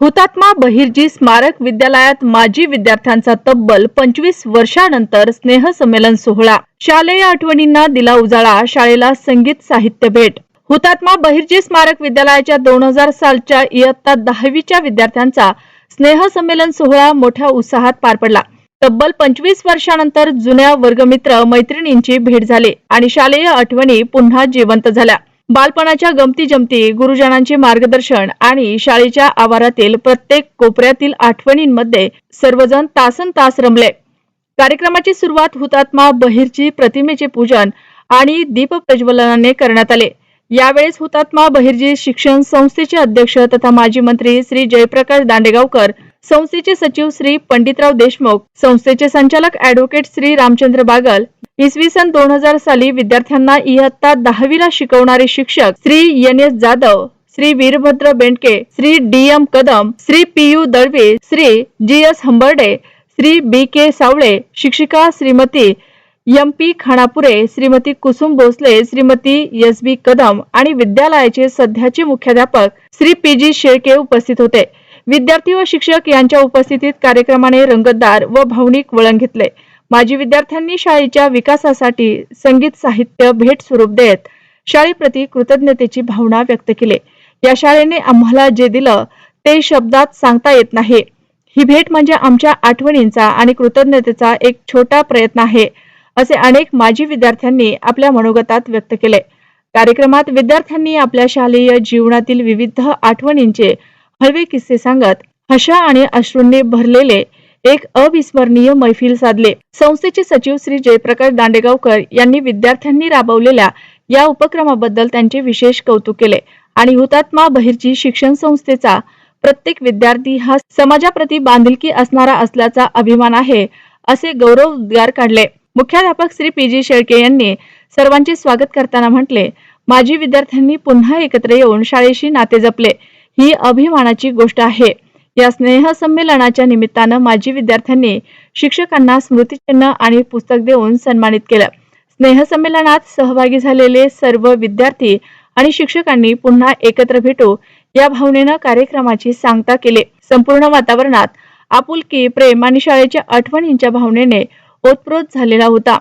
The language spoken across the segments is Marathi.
हुतात्मा बहिर्जी स्मारक विद्यालयात माजी विद्यार्थ्यांचा तब्बल पंचवीस वर्षानंतर स्नेहसंमेलन सोहळा. शालेय आठवणींना दिला उजाळा शाळेला संगीत साहित्य भेट. हुतात्मा बहिर्जी स्मारक विद्यालयाच्या दोन हजार सालच्या इयत्ता दहावीच्या विद्यार्थ्यांचा स्नेहसंमेलन सोहळा मोठ्या उत्साहात पार पडला. तब्बल पंचवीस वर्षानंतर जुन्या वर्गमित्र मैत्रिणींची भेट झाली आणि शालेय आठवणी पुन्हा जिवंत झाल्या. बालपणाच्या गमती जमती गुरुजनांचे मार्गदर्शन आणि शाळेच्या आवारातील प्रत्येक कोपऱ्यातील आठवणींमध्ये सर्वजण तासन तास रमले. कार्यक्रमाची सुरुवात हुतात्मा बहिर्जी प्रतिमेचे पूजन आणि दीप प्रज्वलनाने करण्यात आले. यावेळेस हुतात्मा बहिर्जी शिक्षण संस्थेचे अध्यक्ष तथा माजी मंत्री श्री जयप्रकाश दांडेगावकर संस्थेचे सचिव श्री पंडितराव देशमुख संस्थेचे संचालक ऍडव्होकेट श्री रामचंद्र बागल इसवी सन दोन हजार साली विद्यार्थ्यांना इयत्ता दहावीला शिकवणारे शिक्षक Shri N S Jadhav Shri Virbhadra Bendke Shri D M Kadam Shri P U Dalve Shri G S Hambarde Shri B K Savale शिक्षिका Shrimati M P Khanapure Shrimati Kusum Bhosale Shrimati S B Kadam आणि विद्यालयाचे सध्याचे मुख्याध्यापक श्री पी जी शेळके उपस्थित होते. विद्यार्थी व शिक्षक यांच्या उपस्थितीत कार्यक्रमाने रंगतदार व भावनिक वळण घेतले. माजी विद्यार्थ्यांनी शाळेच्या विकासासाठी संगीत साहित्य भेट स्वरूप देत शाळेप्रती कृतज्ञतेची भावना व्यक्त केली. या शाळेने आम्हाला जे दिलं ते शब्दात सांगता येत नाही. ही भेट म्हणजे आमच्या आठवणींचा आणि कृतज्ञतेचा एक छोटा प्रयत्न आहे असे अनेक माजी विद्यार्थ्यांनी आपल्या मनोगतात व्यक्त केले. कार्यक्रमात विद्यार्थ्यांनी आपल्या शालेय जीवनातील विविध आठवणींचे हळवे किस्से सांगत हशा आणि अश्रूंनी भरलेले एक अविस्मरणीय मैफिल साधले. संस्थेचे सचिव श्री जयप्रकाश दांडेगावकर यांनी विद्यार्थ्यांनी राबवलेल्या या उपक्रमाबद्दल त्यांचे विशेष कौतुक केले आणि हुतात्मा बहिर्जी शिक्षण संस्थेचा प्रत्येक विद्यार्थी हा समाजाप्रती बांधिलकी असणारा असल्याचा अभिमान आहे असे गौरव उद्गार काढले. मुख्याध्यापक श्री पी जी शेळके यांनी सर्वांचे स्वागत करताना म्हटले माजी विद्यार्थ्यांनी पुन्हा एकत्र येऊन शाळेशी नाते जपले. ही अभिमानाची गोष्ट आहे. या स्नेहसंमेलनाच्या निमित्तानं माजी विद्यार्थ्यांनी शिक्षकांना स्मृतिचिन्ह आणि पुस्तक देऊन सन्मानित केलं. स्नेहसंमेलनात सहभागी झालेले सर्व विद्यार्थी आणि शिक्षकांनी पुन्हा एकत्र भेटू या भावनेनं कार्यक्रमाची सांगता केली. संपूर्ण वातावरणात आपुलकी प्रेम आणि शाळेच्या आठवणींच्या भावनेने ओतप्रोत झालेला होता.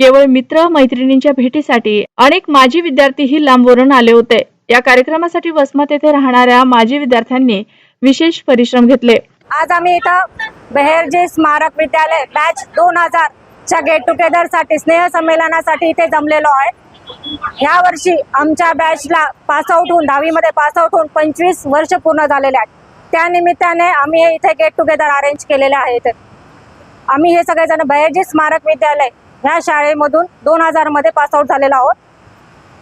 केवळ मित्र मैत्रिणींच्या भेटीसाठी अनेक माजी विद्यार्थीही लांबवरून आले होते. या कार्यक्रमासाठी वसमत येथे राहणाऱ्या माजी विद्यार्थ्यांनी विशेष परिश्रम घेतले. आज आम्ही इथं बेहेरजी स्मारक विद्यालय बॅच दोन हजारच्या गेट टुगेदरसाठी स्नेह संमेलनासाठी इथे जमलेलो आहे. ह्या वर्षी आमच्या बॅचला पास आउट होऊन दहावीमध्ये पास आउट होऊन पंचवीस वर्ष पूर्ण झालेले आहेत. त्या निमित्ताने आम्ही हे इथे गेट टुगेदर अरेंज केलेले आहेत आम्ही हे सगळेजण बहेरजी स्मारक विद्यालय ह्या शाळेमधून दोन हजारमध्ये पास आउट झालेलो आहोत.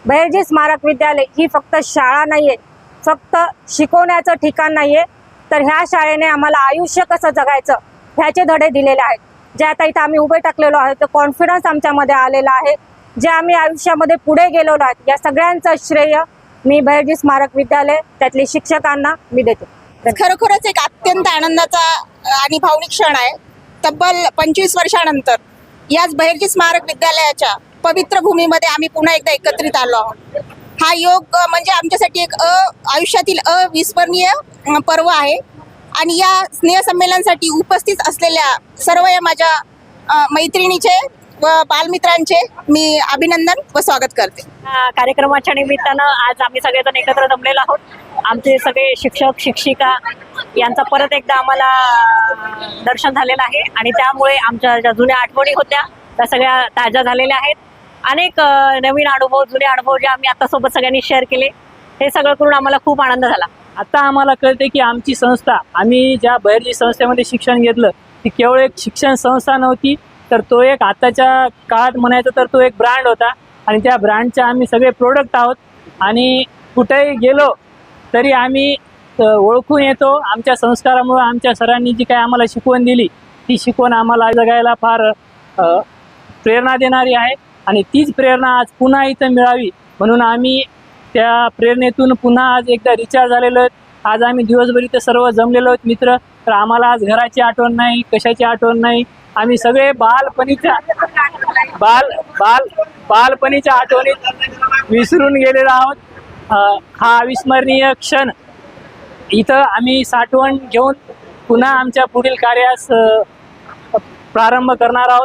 बहिर्जी स्मारक विद्यालय ही फक्त शाळा नाही आहे फक्त शिकवण्याचं ठिकाण नाही आहे तर ह्या शाळेने आम्हाला आयुष्य कसं जगायचं ह्याचे धडे दिलेले आहेत. जे आता इथं आम्ही उभे टाकलेलो आहे तो कॉन्फिडन्स आमच्यामध्ये आलेला आहे. जे आम्ही आयुष्यामध्ये पुढे गेलेलो आहेत या सगळ्यांचं श्रेय मी बहिर्जी स्मारक विद्यालय त्यातले शिक्षकांना मी देते. खरोखरच एक अत्यंत आनंदाचा आणि भावनिक क्षण आहे. तब्बल पंचवीस वर्षानंतर याच बहिर्जी स्मारक विद्यालयाच्या पवित्र भूमीमध्ये आम्ही पुन्हा एकदा एकत्रित आलो आहोत. हा योग म्हणजे आमच्यासाठी एक अ आयुष्यातील अविस्मरणीय पर्व आहे. आणि या स्नेहसंमेलनासाठी उपस्थित असलेल्या सर्व या माझ्या मैत्रिणीचे व बालमित्रांचे मी अभिनंदन व स्वागत करते. कार्यक्रमाच्या निमित्तानं आज आम्ही सगळेजण एकत्र जमलेलो आहोत. आमचे सगळे शिक्षक शिक्षिका यांचा परत एकदा आम्हाला दर्शन झालेलं आहे. आणि त्यामुळे आमच्या ज्या जुन्या आठवणी होत्या त्या सगळ्या ताज्या झालेल्या आहेत. अनेक नवीन अनुभव जुने अनुभव जे आम्ही आता सोबत सगळ्यांनी शेअर केले हे सगळं करून आम्हाला खूप आनंद झाला. आता आम्हाला कळते की आमची संस्था आम्ही ज्या बहिर्जी संस्थेमध्ये शिक्षण घेतलं ती केवळ एक शिक्षण संस्था नव्हती तर तो एक आताच्या काळात म्हणायचं तर तो एक ब्रँड होता. आणि त्या ब्रँडच्या आम्ही सगळे प्रोडक्ट आहोत. आणि कुठेही गेलो तरी आम्ही ओळखून येतो. आमच्या संस्कारामुळं आमच्या सरांनी जी काय आम्हाला शिकवण दिली ती शिकवण आम्हाला जगायला फार प्रेरणा देणारी आहे. आणि तीच प्रेरणा आज पुन्हा इथं मिळावी म्हणून आम्ही त्या प्रेरणेतून पुन्हा आज एकदा रिचार्ज झालेलो आहेत. आज आम्ही दिवसभर इथं सर्व जमलेलो आहोत मित्र. तर आम्हाला आज घराची आठवण नाही कशाची आठवण नाही. आम्ही सगळे बालपणीच्या बाल बाल बालपणीच्या आठवणीत विसरून गेलेलो आहोत. हा अविस्मरणीय क्षण इथं आम्ही साठवण घेऊन पुन्हा आमच्या पुढील कार्यास प्रारंभ करणार आहोत.